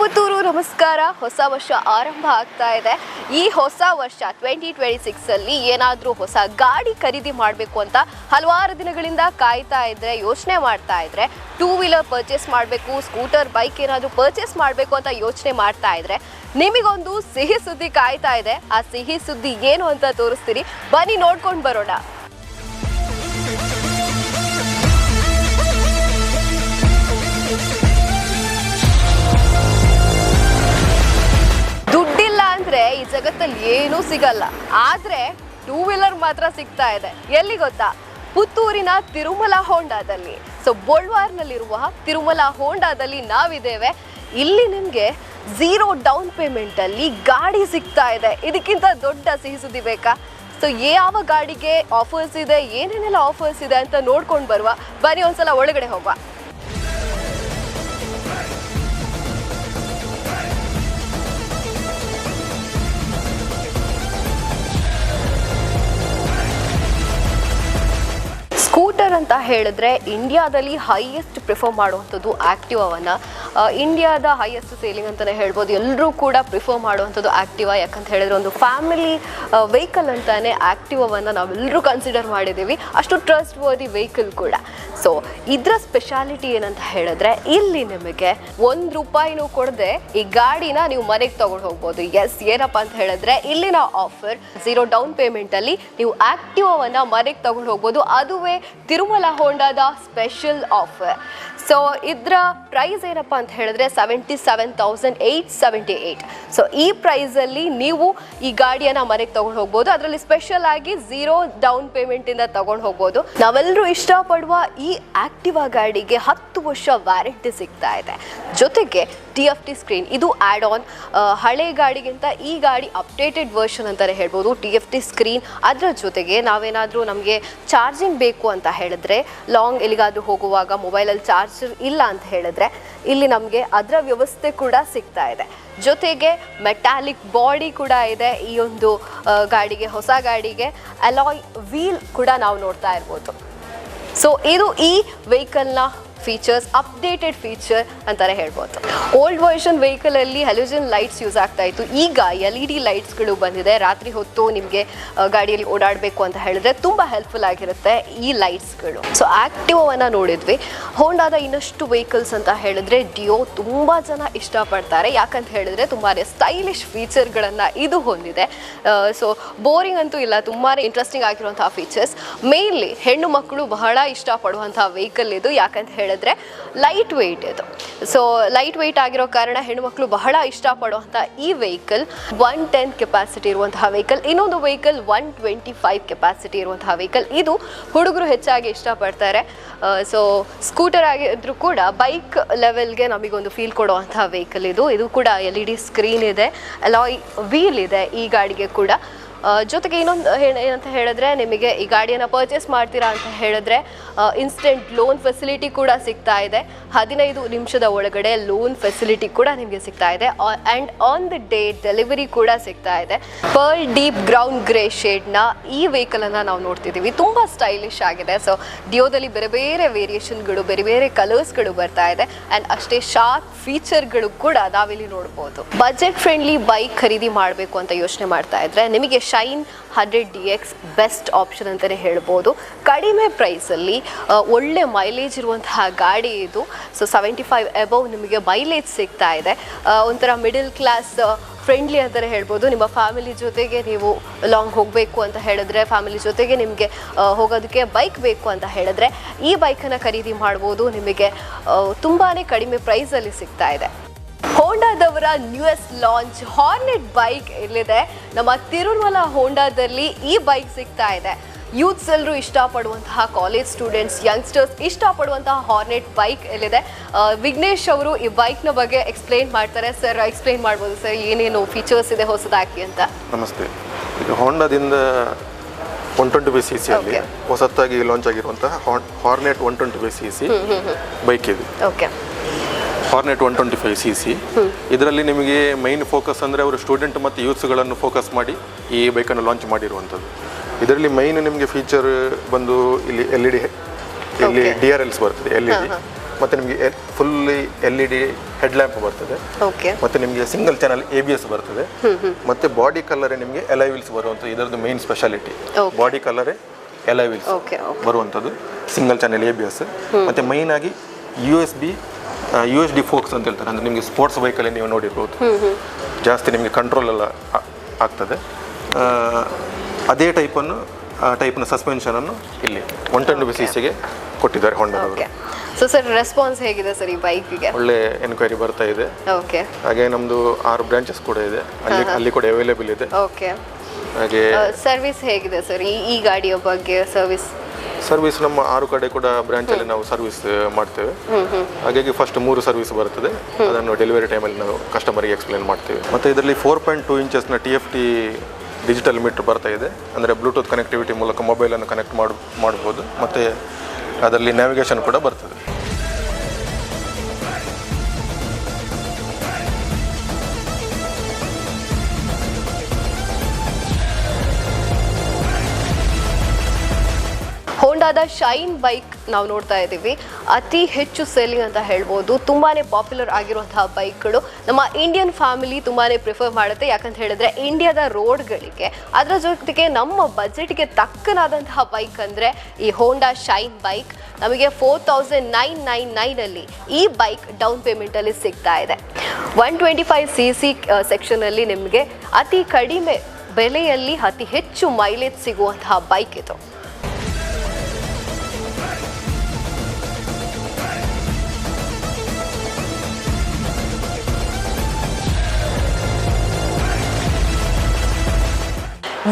ಪುತ್ತೂರು, ನಮಸ್ಕಾರ. ಹೊಸ ವರ್ಷ ಆರಂಭ ಆಗ್ತಾ ಇದೆ. ಈ ಹೊಸ ವರ್ಷ ಟ್ವೆಂಟಿ ಟ್ವೆಂಟಿ ಸಿಕ್ಸ್ ಅಲ್ಲಿ ಏನಾದರೂ ಹೊಸ ಗಾಡಿ ಖರೀದಿ ಮಾಡಬೇಕು ಅಂತ ಹಲವಾರು ದಿನಗಳಿಂದ ಕಾಯ್ತಾ ಇದ್ರೆ, ಯೋಚನೆ ಮಾಡ್ತಾ ಇದ್ರೆ ಟೂ ವೀಲರ್ ಪರ್ಚೇಸ್ ಮಾಡಬೇಕು ಸ್ಕೂಟರ್ ಬೈಕ್ ಏನಾದರೂ ಪರ್ಚೇಸ್ ಮಾಡಬೇಕು ಅಂತ ಯೋಚನೆ ಮಾಡ್ತಾ ಇದ್ರೆ, ನಿಮಗೊಂದು ಸಿಹಿ ಸುದ್ದಿ ಕಾಯ್ತಾ ಇದೆ. ಆ ಸಿಹಿ ಸುದ್ದಿ ಏನು ಅಂತ ತೋರಿಸ್ತೀರಿ? ಬನ್ನಿ ನೋಡ್ಕೊಂಡು ಬರೋಣ. ದುಡ್ಡಿಲ್ಲ ಅಂದ್ರೆ ಈ ಜಗತ್ತಲ್ಲಿ ಏನೂ ಸಿಗಲ್ಲ. ಆದ್ರೆ ಟೂ ವೀಲರ್ ಮಾತ್ರ ಸಿಗ್ತಾ ಇದೆ. ಎಲ್ಲಿ ಗೊತ್ತಾ? ಪುತ್ತೂರಿನ ತಿರುಮಲ ಹೋಂಡಾದಲ್ಲಿ. ಸೊ ಬೋಳ್ವಾರ್ನಲ್ಲಿರುವ ತಿರುಮಲ ಹೋಂಡಾದಲ್ಲಿ ನಾವಿದ್ದೇವೆ. ಇಲ್ಲಿ ನಿಮಗೆ ಝೀರೋ ಡೌನ್ ಪೇಮೆಂಟಲ್ಲಿ ಗಾಡಿ ಸಿಗ್ತಾ ಇದೆ. ಇದಕ್ಕಿಂತ ದೊಡ್ಡ ಸಿಹಿ ಸುದ್ದಿ ಬೇಕಾ? ಸೊ ಯಾವ ಗಾಡಿಗೆ ಆಫರ್ಸ್ ಇದೆ, ಏನೇನೆಲ್ಲ ಆಫರ್ಸ್ ಇದೆ ಅಂತ ನೋಡ್ಕೊಂಡು ಬರುವ. ಬನ್ನಿ ಒಂದ್ಸಲ ಒಳಗಡೆ ಹೋಗುವ. ಅಂತ ಹೇಳಿದ್ರೆ ಇಂಡಿಯಾದಲ್ಲಿ ಹೈಯೆಸ್ಟ್ ಪ್ರಿಫರ್ ಮಾಡುವಂಥದ್ದು ಆ್ಯಕ್ಟಿವಾವನ್ನು ಇಂಡಿಯಾದ ಹೈಯೆಸ್ಟ್ ಸೇಲಿಂಗ್ ಅಂತಲೇ ಹೇಳ್ಬೋದು. ಎಲ್ಲರೂ ಕೂಡ ಪ್ರಿಫರ್ ಮಾಡುವಂಥದ್ದು ಆ್ಯಕ್ಟಿವಾ ಯಾಕಂತ ಹೇಳಿದ್ರೆ ಒಂದು ಫ್ಯಾಮಿಲಿ ವೆಹಿಕಲ್ ಅಂತಾನೆ ಆ್ಯಕ್ಟಿವಾವನ್ನು ನಾವೆಲ್ಲರೂ ಕನ್ಸಿಡರ್ ಮಾಡಿದ್ದೀವಿ. ಅಷ್ಟು ಟ್ರಸ್ಟ್ ವರ್ದಿ ವೆಹಿಕಲ್ ಕೂಡ. ಸೊ ಇದರ ಸ್ಪೆಷಾಲಿಟಿ ಏನಂತ ಹೇಳಿದ್ರೆ, ಇಲ್ಲಿ ನಿಮಗೆ ಒಂದು ರೂಪಾಯಿನೂ ಕೊಡದೆ ಈ ಗಾಡಿನ ನೀವು ಮನೆಗೆ ತಗೊಂಡು ಹೋಗ್ಬೋದು. ಎಸ್ ಏನಪ್ಪ ಅಂತ ಹೇಳಿದ್ರೆ, ಇಲ್ಲಿನ ಆಫರ್ ಝೀರೋ ಡೌನ್ ಪೇಮೆಂಟಲ್ಲಿ ನೀವು ಆ್ಯಕ್ಟಿವಾವನ್ನು ಮನೆಗೆ ತಗೊಂಡು ಹೋಗ್ಬೋದು. ಅದುವೇ ತಿರುಮಲ ಹೋಂಡಾದ ಸ್ಪೆಷಲ್ ಆಫರ್ ಸೊ ಇದರ ಪ್ರೈಸ್ ಏನಪ್ಪ ಅಂತ ಹೇಳಿದ್ರೆ seventy seven thousand eight seventy eight so ಈ ಪ್ರೈಸಲ್ಲಿ ನೀವು ಈ ಗಾಡಿಯನ್ನು ಮನೆಗೆ ತಗೊಂಡು ಹೋಗ್ಬೋದು. ಅದರಲ್ಲಿ ಸ್ಪೆಷಲ್ ಆಗಿ ಝೀರೋ ಡೌನ್ ಪೇಮೆಂಟಿಂದ ತಗೊಂಡು ಹೋಗ್ಬೋದು. ನಾವೆಲ್ಲರೂ ಇಷ್ಟಪಡುವ ಈ ಆಕ್ಟಿವಾ ಗಾಡಿಗೆ ಹತ್ತು ವರ್ಷ ವ್ಯಾರಂಟಿ ಸಿಗ್ತಾ ಇದೆ. ಜೊತೆಗೆ ಟಿ ಎಫ್ ಟಿ ಸ್ಕ್ರೀನ್ ಇದು ಆ್ಯಡ್ ಆನ್ ಹಳೆ ಗಾಡಿಗಿಂತ ಈ ಗಾಡಿ ಅಪ್ಡೇಟೆಡ್ ವರ್ಷನ್ ಅಂತಲೇ ಹೇಳ್ಬೋದು. ಟಿ ಎಫ್ ಟಿ ಸ್ಕ್ರೀನ್ ಅದರ ಜೊತೆಗೆ ನಾವೇನಾದರೂ ನಮಗೆ ಚಾರ್ಜಿಂಗ್ ಬೇಕು ಅಂತ ಹೇಳಿದ್ರೆ ಲಾಂಗ್ ಎಲ್ಲಿಗಾದರೂ ಹೋಗುವಾಗ ಮೊಬೈಲಲ್ಲಿ ಚಾರ್ಜರ್ ಇಲ್ಲ ಅಂತ ಹೇಳಿದ್ರೆ ಇಲ್ಲಿ ನಮಗೆ ಅದರ ವ್ಯವಸ್ಥೆ ಕೂಡ ಸಿಗ್ತಾ ಇದೆ. ಜೊತೆಗೆ ಮೆಟಾಲಿಕ್ ಬಾಡಿ ಕೂಡ ಇದೆ ಈ ಒಂದು ಗಾಡಿಗೆ, ಹೊಸ ಗಾಡಿಗೆ. ಅಲಾಯ್ ವೀಲ್ ಕೂಡ ನಾವು ನೋಡ್ತಾ ಇರ್ಬೋದು. ಸೊ ಇದು ಈ ವೆಹಿಕಲ್ನ ಫೀಚರ್ಸ್ ಅಪ್ಡೇಟೆಡ್ ಫೀಚರ್ ಅಂತಾನೆ ಹೇಳ್ಬೋದು. ಓಲ್ಡ್ ವರ್ಷನ್ ವೆಹಿಕಲಲ್ಲಿ ಹ್ಯಾಲೋಜನ್ ಲೈಟ್ಸ್ ಯೂಸ್ ಆಗ್ತಾ ಇತ್ತು. ಈಗ ಎಲ್ ಇ ಡಿ ಲೈಟ್ಸ್ಗಳು ಬಂದಿದೆ. ರಾತ್ರಿ ಹೊತ್ತು ನಿಮಗೆ ಗಾಡಿಯಲ್ಲಿ ಓಡಾಡಬೇಕು ಅಂತ ಹೇಳಿದ್ರೆ ತುಂಬ ಹೆಲ್ಪ್ಫುಲ್ ಆಗಿರುತ್ತೆ ಈ ಲೈಟ್ಸ್ಗಳು ಸೊ ಆ್ಯಕ್ಟಿವವನ್ನು ನೋಡಿದ್ವಿ. ಹೋಂಡಾದ ಇನ್ನಷ್ಟು ವೆಹಿಕಲ್ಸ್ ಅಂತ ಹೇಳಿದ್ರೆ ಡಿಯೋ ತುಂಬ ಜನ ಇಷ್ಟಪಡ್ತಾರೆ. ಯಾಕಂತ ಹೇಳಿದ್ರೆ ತುಂಬಾ ಸ್ಟೈಲಿಶ್ ಫೀಚರ್ಗಳನ್ನು ಇದು ಹೊಂದಿದೆ. ಸೊ ಬೋರಿಂಗ್ ಅಂತೂ ಇಲ್ಲ ತುಂಬಾ ಇಂಟ್ರೆಸ್ಟಿಂಗ್ ಆಗಿರುವಂತಹ ಫೀಚರ್ಸ್ ಮೇನ್ಲಿ ಹೆಣ್ಣು ಮಕ್ಕಳು ಬಹಳ ಇಷ್ಟಪಡುವಂತಹ ವೆಹಿಕಲ್ ಇದು. ಯಾಕಂತ ಹೇಳಿದ್ರೆ ಲೈಟ್ ವೆಯ್ಟ್ ಇದು. ಸೊ ಲೈಟ್ ವೆಯ್ಟ್ ಆಗಿರೋ ಕಾರಣ ಹೆಣ್ಮಕ್ಳು ಬಹಳ ಇಷ್ಟಪಡುವಂಥ ಈ ವೆಹಿಕಲ್ ಒನ್ ಟೆನ್ ಕೆಪಾಸಿಟಿ ಇರುವಂತಹ ವೆಹಿಕಲ್ ಇನ್ನೊಂದು vehicle one twenty five capacity ಇರುವಂತಹ ವೆಹಿಕಲ್ ಇದು ಹುಡುಗರು ಹೆಚ್ಚಾಗಿ ಇಷ್ಟಪಡ್ತಾರೆ. ಸೊ ಸ್ಕೂಟರ್ ಆಗಿದ್ರು ಕೂಡ ಬೈಕ್ ಲೆವೆಲ್ಗೆ ನಮಗೊಂದು ಫೀಲ್ ಕೊಡುವಂತಹ ವೆಹಿಕಲ್ ಇದು. ಇದು ಕೂಡ ಎಲ್ ಇ ಡಿ ಸ್ಕ್ರೀನ್ ಇದೆ. ಅಲಾಯ್ ವೀಲ್ ಇದೆ ಈ ಗಾಡಿಗೆ ಕೂಡ. ಜೊತೆಗೆ ಇನ್ನೊಂದು ಏನಂತ ಹೇಳಿದ್ರೆ, ನಿಮಗೆ ಈ ಗಾಡಿಯನ್ನು ಪರ್ಚೇಸ್ ಮಾಡ್ತೀರಾ ಅಂತ ಹೇಳಿದ್ರೆ ಇನ್ಸ್ಟೆಂಟ್ ಲೋನ್ ಫೆಸಿಲಿಟಿ ಕೂಡ ಸಿಗ್ತಾ ಇದೆ. ಹದಿನೈದು ನಿಮಿಷದ ಒಳಗಡೆ ಲೋನ್ ಫೆಸಿಲಿಟಿ ಕೂಡ ನಿಮಗೆ ಸಿಗ್ತಾ ಇದೆ. And on the day delivery ಕೂಡ ಸಿಗ್ತಾ ಇದೆ. ಪರ್ಲ್ ಡೀಪ್ ಗ್ರೌಂಡ್ ಗ್ರೇ ಶೇಡ್ನ ಈ ವೆಹಿಕಲನ್ನು ನಾವು ನೋಡ್ತಿದ್ದೀವಿ ತುಂಬ ಸ್ಟೈಲಿಶ್ ಆಗಿದೆ. ಸೊ ಡಿಯೋದಲ್ಲಿ ಬೇರೆ ಬೇರೆ ವೇರಿಯೇಷನ್ಗಳು ಬೇರೆ ಬೇರೆ ಕಲರ್ಸ್ಗಳು ಬರ್ತಾ ಇದೆ. ಆ್ಯಂಡ್ ಅಷ್ಟೇ ಶಾರ್ಪ್ ಫೀಚರ್ಗಳು ಕೂಡ ನಾವಿಲ್ಲಿ ನೋಡ್ಬೋದು. ಬಜೆಟ್ ಫ್ರೆಂಡ್ಲಿ ಬೈಕ್ ಖರೀದಿ ಮಾಡಬೇಕು ಅಂತ ಯೋಚನೆ ಮಾಡ್ತಾ ಇದ್ರೆ, ನಿಮಗೆ Shine hundred D X best option ಅಂತಲೇ ಹೇಳ್ಬೋದು. ಕಡಿಮೆ ಪ್ರೈಸಲ್ಲಿ ಒಳ್ಳೆ ಮೈಲೇಜ್ ಇರುವಂತಹ ಗಾಡಿ ಇದು. ಸೊ ಸೆವೆಂಟಿ ಫೈವ್ ಎಬವ್ ನಿಮಗೆ ಮೈಲೇಜ್ ಸಿಗ್ತಾ ಇದೆ. ಒಂಥರ ಮಿಡಲ್ ಕ್ಲಾಸ್ ಫ್ರೆಂಡ್ಲಿ ಅಂತಲೇ ಹೇಳ್ಬೋದು. ನಿಮ್ಮ ಫ್ಯಾಮಿಲಿ ಜೊತೆಗೆ ನೀವು ಲಾಂಗ್ ಹೋಗಬೇಕು ಅಂತ ಹೇಳಿದ್ರೆ ಫ್ಯಾಮಿಲಿ ಜೊತೆಗೆ ನಿಮಗೆ ಹೋಗೋದಕ್ಕೆ ಬೈಕ್ ಬೇಕು ಅಂತ ಹೇಳಿದ್ರೆ, ಈ ಬೈಕನ್ನು ಖರೀದಿ ಮಾಡ್ಬೋದು. ನಿಮಗೆ ತುಂಬಾ ಕಡಿಮೆ ಪ್ರೈಸಲ್ಲಿ ಸಿಗ್ತಾ ಇದೆ. ಹೋಂಡಾದವರ ನ್ಯೂಯೆಸ್ಟ್ ಲಾಂಚ್ ಹಾರ್ನೆಟ್ ಬೈಕ್ ಇಲ್ಲಿದೆ. ನಮ್ಮ ತಿರುಮಲ ಹೋಂಡಾದಲ್ಲಿ ಈ ಬೈಕ್ ಸಿಗ್ತಾ ಇದೆ. ಯೂತ್ಸ್ ಎಲ್ಲರೂ ಇಷ್ಟಪಡುವಂತಹ ಕಾಲೇಜ್ ಸ್ಟೂಡೆಂಟ್ಸ್ ಯಂಗ್ಸ್ಟರ್ಸ್ ಇಷ್ಟಪಡುವಂತಹ ಹಾರ್ನೆಟ್ ಬೈಕ್ ಎಲ್ಲಿದೆ ವಿಘ್ನೇಶ್ ಅವರು ಈ ಬೈಕ್ನ ಬಗ್ಗೆ ಎಕ್ಸ್ಪ್ಲೈನ್ ಮಾಡ್ತಾರೆ. ಸರ್ ಎಕ್ಸ್ಪ್ಲೈನ್ ಮಾಡ್ಬೋದು ಸರ್ ಏನೇನು ಫೀಚರ್ಸ್ ಇದೆ ಹೊಸದಾಗಿ ಅಂತ? ನಮಸ್ತೆ. ಇದು ಹೋಂಡಾದಿಂದ one twenty B C C ಅಲ್ಲಿ ಹೊಸತಾಗಿ ಹೊಸತ್ತಾಗಿ ಲಾಂಚ್ ಆಗಿರುವಂತಹ Hornet one twenty five C C bike ಇದು. Okay Hornet one twenty five C C ಇದರಲ್ಲಿ ನಿಮಗೆ ಮೈನ್ ಫೋಕಸ್ ಅಂದರೆ ಅವರು ಸ್ಟೂಡೆಂಟ್ ಮತ್ತು ಯೂತ್ಸ್ಗಳನ್ನು ಫೋಕಸ್ ಮಾಡಿ ಈ ಬೈಕನ್ನು ಲಾಂಚ್ ಮಾಡಿರುವಂಥದ್ದು. ಇದರಲ್ಲಿ ಮೈನ್ ನಿಮಗೆ ಫೀಚರ್ ಬಂದು ಇಲ್ಲಿ ಎಲ್ ಇ ಡಿ ಇಲ್ಲಿ. ಡಿ ಆರ್ ಎಲ್ಸ್ ಬರ್ತದೆ ಎಲ್ ಇ ಡಿ ಮತ್ತು ನಿಮಗೆ fully L E D head lamp ಬರ್ತದೆ. ಓಕೆ ಮತ್ತು ನಿಮಗೆ single channel A B S ಬರ್ತದೆ. ಮತ್ತು ಬಾಡಿ ಕಲರೇ ನಿಮಗೆ ಎಲೈ ವಿಲ್ಸ್ ಬರುವಂಥ ಇದರದ್ದು ಮೇನ್ ಸ್ಪೆಷಾಲಿಟಿ ಬಾಡಿ ಕಲರೇ ಎಲೈ ವೀಲ್ಸ್ ಓಕೆ ಓಕೆ ಬರುವಂಥದ್ದು single channel A B S ಮತ್ತು ಮೈನಾಗಿ ಆಗಿ U S B U S D forks ಅಂತ ಹೇಳ್ತಾರೆ. ಅಂದರೆ ನಿಮಗೆ ಸ್ಪೋರ್ಟ್ಸ್ ಬೈಕಲ್ಲಿ ನೀವು ನೋಡಿರ್ಬೋದು. ಜಾಸ್ತಿ ನಿಮಗೆ ಕಂಟ್ರೋಲ್ ಎಲ್ಲ ಆಗ್ತದೆ. ಅದೇ ಟೈಪನ್ನು ಆ ಟೈಪ್ನ ಸಸ್ಪೆನ್ಷನನ್ನು ಇಲ್ಲಿ ಒನ್ ಟೆನ್ ಸಿ ಗೆ ಕೊಟ್ಟಿದ್ದಾರೆ ಹೊಂಡದವರು ಓಕೆ ಸೊ ಸರ್ ರೆಸ್ಪಾನ್ಸ್ ಹೇಗಿದೆ ಸರ್ ಈ ಬೈಕಿಗೆ ಒಳ್ಳೆ ಎನ್ಕ್ವೈರಿ ಬರ್ತಾ ಇದೆ. ಓಕೆ ಹಾಗೆ ನಮ್ಮದು ಆರು ಬ್ರಾಂಚಸ್ ಕೂಡ ಇದೆ. ಅಲ್ಲಿ ಅಲ್ಲಿ ಕೂಡ ಅವೈಲೇಬಲ್ ಇದೆ. ಓಕೆ ಹಾಗೆ ಸರ್ವಿಸ್ ಹೇಗಿದೆ ಸರ್ ಈ ಈ ಗಾಡಿಯ ಬಗ್ಗೆ ಸರ್ವಿಸ್ ಸರ್ವಿಸ್ ನಮ್ಮ ಆರು ಕಡೆ ಕೂಡ ಬ್ರಾಂಚಲ್ಲಿ ನಾವು ಸರ್ವಿಸ್ ಮಾಡ್ತೇವೆ. ಹಾಗಾಗಿ ಫಸ್ಟ್ ಮೂರು ಸರ್ವಿಸ್ ಬರ್ತದೆ. ಅದನ್ನು ಡೆಲಿವರಿ ಟೈಮಲ್ಲಿ ನಾವು ಕಸ್ಟಮರ್ಗೆ ಎಕ್ಸ್ಪ್ಲೇನ್ ಮಾಡ್ತೇವೆ. ಮತ್ತು ಇದರಲ್ಲಿ four point two ಇಂಚಸ್ನ T F T digital meter ಬರ್ತಾ ಇದೆ. ಅಂದರೆ ಬ್ಲೂಟೂತ್ ಕನೆಕ್ಟಿವಿಟಿ ಮೂಲಕ ಮೊಬೈಲನ್ನು ಕನೆಕ್ಟ್ ಮಾಡಬಹುದು ಮಾಡ್ಬೋದು. ಮತ್ತು ಅದರಲ್ಲಿ ನ್ಯಾವಿಗೇಷನ್ ಕೂಡ ಬರ್ತದೆ. ಹೋಂಡಾದ ಶೈನ್ ಬೈಕ್ ನಾವು ನೋಡ್ತಾ ಇದ್ದೀವಿ. ಅತಿ ಹೆಚ್ಚು ಸೆಲ್ಲಿಂಗ್ ಅಂತ ಹೇಳ್ಬೋದು. ತುಂಬಾನೇ ಪಾಪ್ಯುಲರ್ ಆಗಿರುವಂತಹ ಬೈಕ್ಗಳು. ನಮ್ಮ ಇಂಡಿಯನ್ ಫ್ಯಾಮಿಲಿ ತುಂಬಾನೇ ಪ್ರಿಫರ್ ಮಾಡುತ್ತೆ. ಯಾಕಂತ ಹೇಳಿದ್ರೆ ಇಂಡಿಯಾದ ರೋಡ್ಗಳಿಗೆ ಅದರ ಜೊತೆಗೆ ನಮ್ಮ ಬಜೆಟ್ಗೆ ತಕ್ಕನಾದಂತಹ ಬೈಕ್ ಅಂದ್ರೆ ಈ ಹೋಂಡಾ ಶೈನ್ ಬೈಕ್ ನಮಗೆ ಫೋರ್ ತೌಸಂಡ್ ನೈನ್ ನೈನ್ ನೈನಲ್ಲಿ ಈ ಬೈಕ್ ಡೌನ್ ಪೇಮೆಂಟಲ್ಲಿ ಸಿಗ್ತಾ ಇದೆ. One twenty five C C ಸೆಕ್ಷನಲ್ಲಿ ನಿಮಗೆ ಅತಿ ಕಡಿಮೆ ಬೆಲೆಯಲ್ಲಿ ಅತಿ ಹೆಚ್ಚು ಮೈಲೇಜ್ ಸಿಗುವಂತಹ ಬೈಕ್ ಇದು.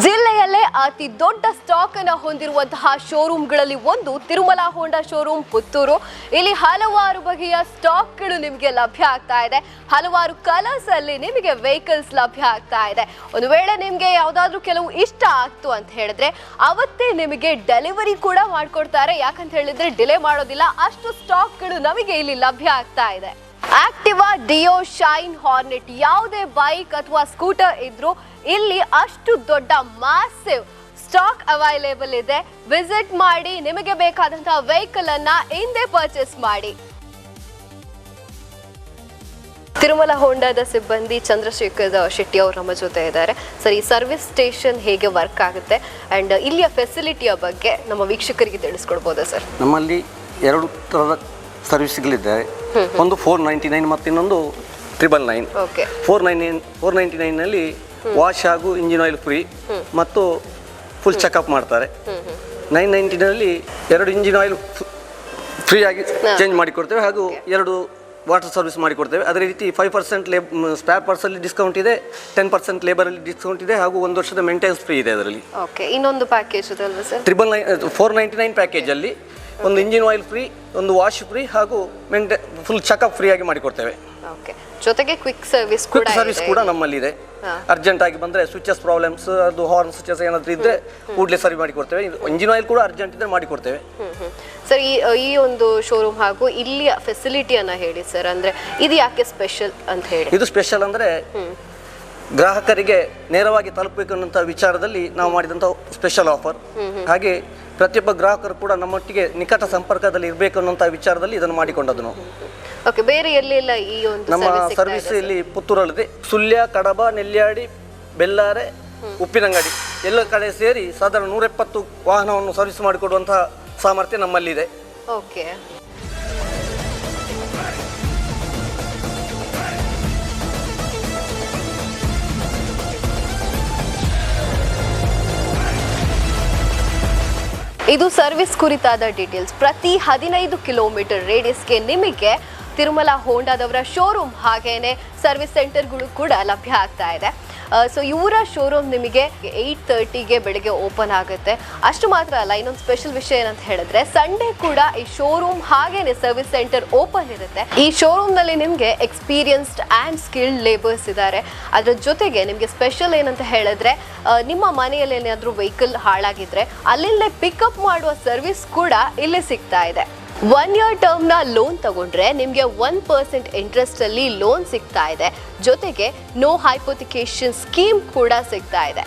ಜಿಲ್ಲೆಯಲ್ಲೇ ಅತಿ ದೊಡ್ಡ ಸ್ಟಾಕ್ ಅನ್ನು ಹೊಂದಿರುವಂತಹ ಶೋರೂಮ್ಗಳಲ್ಲಿ ಒಂದು ತಿರುಮಲ ಹೋಂಡಾ ಶೋರೂಮ್ ಪುತ್ತೂರು. ಇಲ್ಲಿ ಹಲವಾರು ಬಗೆಯ ಸ್ಟಾಕ್ಗಳು ನಿಮಗೆ ಲಭ್ಯ ಆಗ್ತಾ ಇದೆ. ಹಲವಾರು ಕಲರ್ಸ್ ಅಲ್ಲಿ ನಿಮಗೆ ವೆಹಿಕಲ್ಸ್ ಲಭ್ಯ ಆಗ್ತಾ ಇದೆ. ಒಂದು ವೇಳೆ ನಿಮಗೆ ಯಾವುದಾದ್ರೂ ಕೆಲವು ಇಷ್ಟ ಆಗ್ತು ಅಂತ ಹೇಳಿದ್ರೆ ಅವತ್ತೇ ನಿಮಗೆ ಡೆಲಿವರಿ ಕೂಡ ಮಾಡ್ಕೊಡ್ತಾರೆ. ಯಾಕಂತ ಹೇಳಿದ್ರೆ ಡಿಲೇ ಮಾಡೋದಿಲ್ಲ. ಅಷ್ಟು ಸ್ಟಾಕ್ಗಳು ನಮಗೆ ಇಲ್ಲಿ ಲಭ್ಯ ಆಗ್ತಾ ಇದೆ. ಆಕ್ಟಿವಾ ಡಿಯೋ ಶೈನ್ ಹಾರ್ನೆಟ್, ಯಾವುದೇ ಬೈಕ್ ಅಥವಾ ಸ್ಕೂಟರ್ ಇದ್ರೂ ಇಲ್ಲಿ ಅಷ್ಟು ದೊಡ್ಡ ಮಾಸಿವ್ ಸ್ಟಾಕ್ ಅವೈಲೇಬಲ್ ಇದೆ. ವಿಸಿಟ್ ಮಾಡಿ, ನಿಮಗೆ ಬೇಕಾದಂತಹ ವೆಹಿಕಲ್ ಅನ್ನ ಹಿಂದೆ ಪರ್ಚೇಸ್ ಮಾಡಿ. ತಿರುಮಲ ಹೋಂಡಾದ ಸಿಬ್ಬಂದಿ ಚಂದ್ರಶೇಖರ್ ಶೆಟ್ಟಿ ಅವರು ನಮ್ಮ ಜೊತೆ ಇದ್ದಾರೆ. ಸರ್, ಈ ಸರ್ವಿಸ್ ಸ್ಟೇಷನ್ ಹೇಗೆ ವರ್ಕ್ ಆಗುತ್ತೆ? ಅಂಡ್ ಇಲ್ಲಿಯ ಫೆಸಿಲಿಟಿಯ ಬಗ್ಗೆ ನಮ್ಮ ವೀಕ್ಷಕರಿಗೆ ತಿಳಿಸ್ಕೊಡ್ಬೋದಾ ಸರ್? ನಮ್ಮಲ್ಲಿ ಎರಡು ಥರದ ಸರ್ವಿಸ್ಗಳಿದ್ದಾರೆ ಒಂದು ಫೋರ್ ನೈಂಟಿ ನೈನ್ ಮತ್ತು ಇನ್ನೊಂದು triple nine okay four nine four ninety ನೈನಲ್ಲಿ wash ಹಾಗೂ ಇಂಜಿನ್ ಆಯಿಲ್ ಫ್ರೀ ಮತ್ತು ಫುಲ್ ಚೆಕಪ್ ಮಾಡ್ತಾರೆ. ನೈನ್ ನೈಂಟಿನಲ್ಲಿ ಎರಡು ಇಂಜಿನ್ ಆಯಿಲ್ ಫ್ರೀ ಆಗಿ ಚೇಂಜ್ ಮಾಡಿಕೊಡ್ತೇವೆ ಹಾಗೂ ಎರಡು ವಾಟರ್ ಸರ್ವಿಸ್ ಮಾಡಿಕೊಡ್ತೇವೆ. ಅದೇ ರೀತಿ ಫೈವ್ ಪರ್ಸೆಂಟ್ ಲೇಬ್ ಸ್ಪೇರ್ ಪಾರ್ಟ್ಸಲ್ಲಿ ಡಿಸ್ಕೌಂಟ್ ಇದೆ ಟೆನ್ ಪರ್ಸೆಂಟ್ ಲೇಬರಲ್ಲಿ ಡಿಸ್ಕೌಂಟ್ ಇದೆ ಹಾಗೂ ಒಂದು ವರ್ಷದ ಮೇಂಟೆನೆನ್ಸ್ ಫ್ರೀ ಇದೆ ಅದರಲ್ಲಿ. ಓಕೆ ಇನ್ನೊಂದು package triple nine four ninety nine ಪ್ಯಾಕೇಜಲ್ಲಿ ಒಂದು ಇಂಜಿನ್ ಆಯಿಲ್ ಫ್ರೀ ಒಂದು ವಾಶ್ ಫ್ರೀ ಹಾಗೂ ಮೆಂಟೆ ಫುಲ್ ಚೆಕಪ್ ಫ್ರೀ ಆಗಿ ಮಾಡಿಕೊಡ್ತೇವೆ. ಓಕೆ ಜೊತೆಗೆ ಕ್ವಿಕ್ ಸರ್ವಿಸ್ ಕ್ವಿಕ್ ಸರ್ವಿಸ್ ಕೂಡ ನಮ್ಮಲ್ಲಿದೆ. ಇದೆ ಅರ್ಜೆಂಟ್ ಆಗಿ ಬಂದರೆ ಸ್ವಿಚಸ್ ಪ್ರಾಬ್ಲಮ್ಸ್ ಅದು ಹಾರ್ನ್ ಸ್ವಿಚಸ್ ಏನಾದರೂ ಇದ್ದರೆ ಕೂಡಲೇ ಸರ್ವಿ ಮಾಡಿಕೊಡ್ತೇವೆ. ಇಂಜಿನ್ ಆಯಿಲ್ ಕೂಡ ಅರ್ಜೆಂಟ್ ಇದ್ದರೆ ಮಾಡಿಕೊಡ್ತೇವೆ. ಸರ್ ಈ ಈ ಒಂದು ಶೋರೂಮ್ ಹಾಗೂ ಇಲ್ಲಿಯ ಫೆಸಿಲಿಟಿಯನ್ನು ಹೇಳಿ ಸರ್ ಅಂದ್ರೆ ಇದು ಯಾಕೆ ಸ್ಪೆಷಲ್ ಅಂತ ಹೇಳಿ? ಇದು ಸ್ಪೆಷಲ್ ಅಂದರೆ ಗ್ರಾಹಕರಿಗೆ ನೇರವಾಗಿ ತಲುಪಬೇಕು ಅನ್ನೋಂಥ ವಿಚಾರದಲ್ಲಿ ನಾವು ಮಾಡಿದಂಥ ಸ್ಪೆಷಲ್ ಆಫರ್ ಹಾಗೆ ಪ್ರತಿಯೊಬ್ಬ ಗ್ರಾಹಕರು ಕೂಡ ನಮ್ಮೊಟ್ಟಿಗೆ ನಿಕಟ ಸಂಪರ್ಕದಲ್ಲಿ ಇರಬೇಕು ಅನ್ನೋಂಥ ವಿಚಾರದಲ್ಲಿ ಇದನ್ನು ಮಾಡಿಕೊಂಡದನು. ನಾವು ಓಕೆ ಬೇರೆ ಎಲ್ಲೆಲ್ಲ ಈ ಒಂದು ನಮ್ಮ ಸರ್ವಿಸ್ ಇಲ್ಲಿ ಪುತ್ತೂರಲ್ಲಿದೆ. ಸುಳ್ಯ ಕಡಬ ನೆಲ್ಯಾಡಿ ಬೆಲ್ಲಾರೆ ಉಪ್ಪಿನಂಗಡಿ. ಎಲ್ಲ ಕಡೆ ಸೇರಿ ಸಾಧಾರಣ ನೂರ ಎಪ್ಪತ್ತು ವಾಹನವನ್ನು ಸರ್ವಿಸ್ ಮಾಡಿಕೊಡುವಂತಹ ಸಾಮರ್ಥ್ಯ ನಮ್ಮಲ್ಲಿದೆ. ಓಕೆ ಇದು ಸರ್ವಿಸ್ ಕುರಿತಾದ ಡೀಟೇಲ್ಸ್. ಪ್ರತಿ ಹದಿನೈದು ಕಿಲೋಮೀಟರ್ ರೇಡಿಯಸ್ಗೆ ನಿಮಗೆ ತಿರುಮಲ ಹೋಂಡಾದವರ ಶೋರೂಮ್ ಹಾಗೇನೆ ಸರ್ವಿಸ್ ಸೆಂಟರ್ಗಳು ಕೂಡ ಲಭ್ಯ ಆಗ್ತಾ ಇದೆ. ಸೊ ಇವರ ಶೋರೂಮ್ ನಿಮಗೆ ಏಯ್ಟ್ ತರ್ಟಿಗೆ ಬೆಳಿಗ್ಗೆ ಓಪನ್ ಆಗುತ್ತೆ. ಅಷ್ಟು ಮಾತ್ರ ಅಲ್ಲ, ಇನ್ನೊಂದು ಸ್ಪೆಷಲ್ ವಿಷಯ ಏನಂತ ಹೇಳಿದ್ರೆ ಸಂಡೇ ಕೂಡ ಈ ಶೋರೂಮ್ ಹಾಗೇನೆ ಸರ್ವಿಸ್ ಸೆಂಟರ್ ಓಪನ್ ಇರುತ್ತೆ. ಈ ಶೋರೂಮ್ನಲ್ಲಿ ನಿಮಗೆ ಎಕ್ಸ್ಪೀರಿಯನ್ಸ್ಡ್ ಆ್ಯಂಡ್ ಸ್ಕಿಲ್ಡ್ ಲೇಬರ್ಸ್ ಇದ್ದಾರೆ. ಅದರ ಜೊತೆಗೆ ನಿಮಗೆ ಸ್ಪೆಷಲ್ ಏನಂತ ಹೇಳಿದ್ರೆ ನಿಮ್ಮ ಮನೆಯಲ್ಲಿ ಏನಾದರೂ ವೆಹಿಕಲ್ ಹಾಳಾಗಿದ್ರೆ ಅಲ್ಲಿಂದಲೇ ಪಿಕಪ್ ಮಾಡುವ ಸರ್ವಿಸ್ ಕೂಡ ಇಲ್ಲಿ ಸಿಗ್ತಾ ಇದೆ. ಒನ್ ಇಯರ್ ಟರ್ಮ್ನ ಲೋನ್ ತಗೊಂಡ್ರೆ ನಿಮಗೆ ಒನ್ ಪರ್ಸೆಂಟ್ ಇಂಟ್ರೆಸ್ಟಲ್ಲಿ ಲೋನ್ ಸಿಗ್ತಾ ಇದೆ. ಜೊತೆಗೆ ನೋ ಹೈಪೋತಿಕೇಶನ್ ಸ್ಕೀಮ್ ಕೂಡ ಸಿಗ್ತಾ ಇದೆ.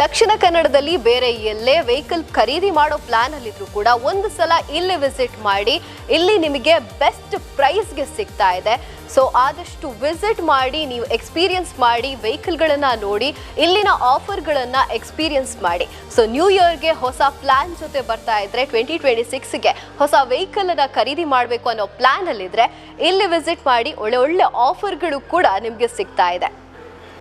ದಕ್ಷಿಣ ಕನ್ನಡದಲ್ಲಿ ಬೇರೆ ಎಲ್ಲೇ ವೆಹಿಕಲ್ ಖರೀದಿ ಮಾಡೋ ಪ್ಲಾನ್ ಅಲ್ಲಿದ್ರು ಕೂಡ ಒಂದು ಸಲ ಇಲ್ಲಿ ವಿಸಿಟ್ ಮಾಡಿ, ಇಲ್ಲಿ ನಿಮಗೆ ಬೆಸ್ಟ್ ಪ್ರೈಸ್ಗೆ ಸಿಗ್ತಾ ಇದೆ. ಸೊ ಆದಷ್ಟು ವಿಸಿಟ್ ಮಾಡಿ, ನೀವು ಎಕ್ಸ್ಪೀರಿಯನ್ಸ್ ಮಾಡಿ ವೆಹಿಕಲ್ಗಳನ್ನು ನೋಡಿ, ಇಲ್ಲಿನ ಆಫರ್ಗಳನ್ನು ಎಕ್ಸ್ಪೀರಿಯನ್ಸ್ ಮಾಡಿ. ಸೊ ನ್ಯೂ ಇಯರ್ಗೆ ಹೊಸ ಪ್ಲಾನ್ ಜೊತೆ ಬರ್ತಾ ಇದ್ರೆ ಟ್ವೆಂಟಿ ಟ್ವೆಂಟಿ ಸಿಕ್ಸ್ಗೆ ಹೊಸ ವೆಹಿಕಲ್ ಅನ್ನ ಖರೀದಿ ಮಾಡಬೇಕು ಅನ್ನೋ ಪ್ಲಾನ್ ಅಲ್ಲಿದ್ರೆ, ಇಲ್ಲಿ ವಿಸಿಟ್ ಮಾಡಿ ಒಳ್ಳೆ ಒಳ್ಳೆ ಆಫರ್ಗಳು ಕೂಡ ನಿಮಗೆ ಸಿಗ್ತಾ ಇದೆ.